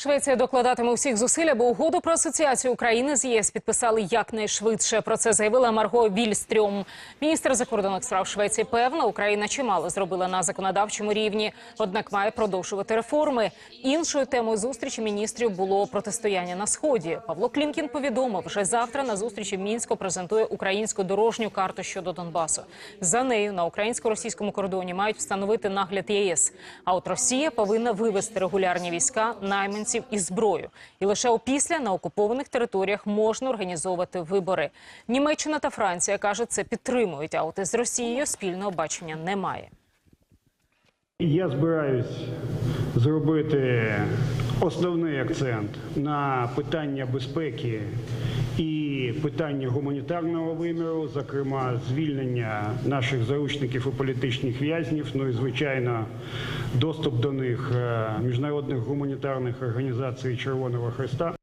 Швеція докладатиме усіх зусиль, аби угоду про асоціацію України з ЄС підписали якнайшвидше. Про це заявила Марго Вільстрьом. Міністр закордонних справ Швеції певна, Україна чимало зробила на законодавчому рівні, однак має продовжувати реформи. Іншою темою зустрічі міністрів було протистояння на сході. Павло Клімкін повідомив, вже завтра на зустрічі в мінську презентує українську дорожню карту щодо Донбасу. За нею на українсько-російському кордоні мають встановити нагляд ЄС. А от Росія повинна вивести регулярні війська, найманців і зброю. І лише опісля на окупованих територіях можна організовувати вибори. Німеччина та Франція кажуть, це підтримують. А от із Росією спільного бачення немає. Я збираюсь зробити основний акцент на питання безпеки і питання гуманітарного виміру, зокрема звільнення наших заручників і політичних в'язнів. Ну і звичайно, доступ до них е, міжнародних гуманітарних організацій Червоного Христа.